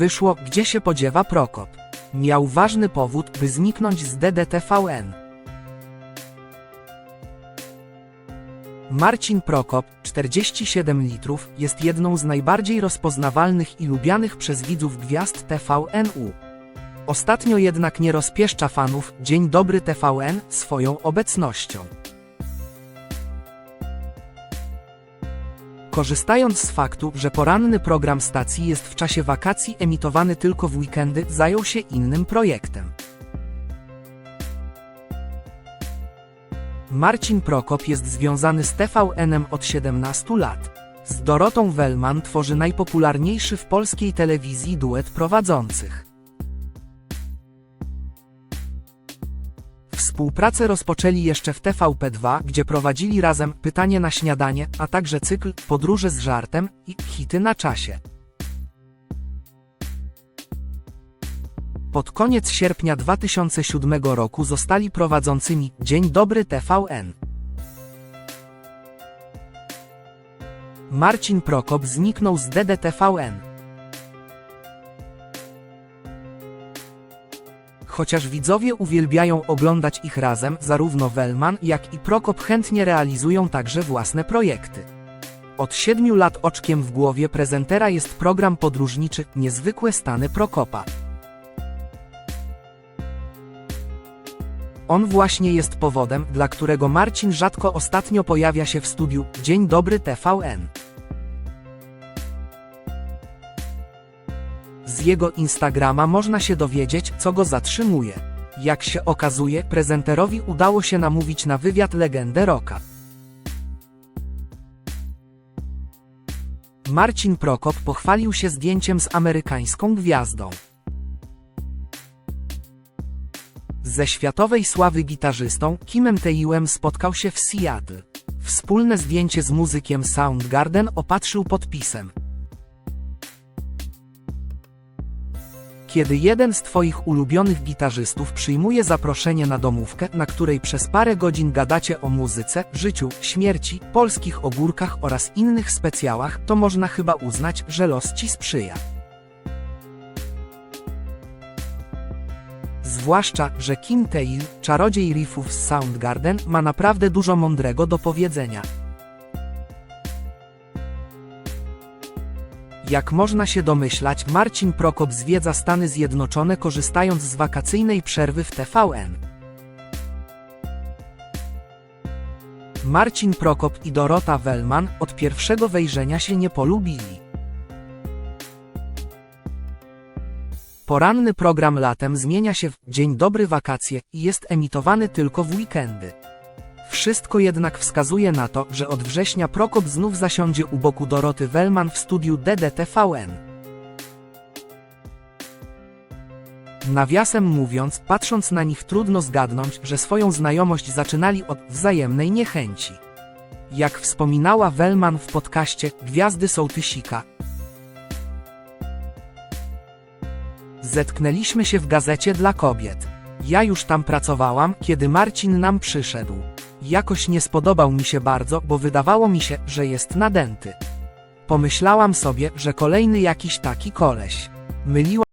wyszło, gdzie się podziewa Prokop. Miał ważny powód, by zniknąć z DDTVN. Marcin Prokop, 47 litrów, jest jedną z najbardziej rozpoznawalnych i lubianych przez widzów gwiazd TVNU. Ostatnio jednak nie rozpieszcza fanów Dzień Dobry TVN swoją obecnością. Korzystając z faktu, że poranny program stacji jest w czasie wakacji emitowany tylko w weekendy, zajął się innym projektem. Marcin Prokop jest związany z TVN-em od 17 lat. Z Dorotą Wellman tworzy najpopularniejszy w polskiej telewizji duet prowadzących. Współpracę rozpoczęli jeszcze w TVP2, gdzie prowadzili razem Pytanie na śniadanie, a także cykl Podróże z żartem i Hity na czasie. Pod koniec sierpnia 2007 roku zostali prowadzącymi Dzień Dobry TVN. Marcin Prokop zniknął z DDTVN. Chociaż widzowie uwielbiają oglądać ich razem, zarówno Wellman, jak i Prokop chętnie realizują także własne projekty. Od siedmiu lat oczkiem w głowie prezentera jest program podróżniczy Niezwykłe stany Prokopa. On właśnie jest powodem, dla którego Marcin rzadko ostatnio pojawia się w studiu Dzień Dobry TVN. Z jego Instagrama można się dowiedzieć, co go zatrzymuje. Jak się okazuje, prezenterowi udało się namówić na wywiad legendę rocka. Marcin Prokop pochwalił się zdjęciem z amerykańską gwiazdą. Ze światowej sławy gitarzystą Kimem Taeyuem spotkał się w Seattle. Wspólne zdjęcie z muzykiem Soundgarden opatrzył podpisem. Kiedy jeden z Twoich ulubionych gitarzystów przyjmuje zaproszenie na domówkę, na której przez parę godzin gadacie o muzyce, życiu, śmierci, polskich ogórkach oraz innych specjałach, to można chyba uznać, że los Ci sprzyja. Zwłaszcza, że Kim Tail, czarodziej riffów z Soundgarden, ma naprawdę dużo mądrego do powiedzenia. Jak można się domyślać, Marcin Prokop zwiedza Stany Zjednoczone korzystając z wakacyjnej przerwy w TVN. Marcin Prokop i Dorota Wellman od pierwszego wejrzenia się nie polubili. Poranny program latem zmienia się w Dzień Dobry Wakacje i jest emitowany tylko w weekendy. Wszystko jednak wskazuje na to, że od września Prokop znów zasiądzie u boku Doroty Wellman w studiu DDTVN. Nawiasem mówiąc, patrząc na nich trudno zgadnąć, że swoją znajomość zaczynali od wzajemnej niechęci. Jak wspominała Wellman w podcaście Gwiazdy Sołtysika, Zetknęliśmy się w gazecie dla kobiet. Ja już tam pracowałam, kiedy Marcin nam przyszedł. Jakoś nie spodobał mi się bardzo, bo wydawało mi się, że jest nadęty. Pomyślałam sobie, że kolejny jakiś taki koleś. Myliła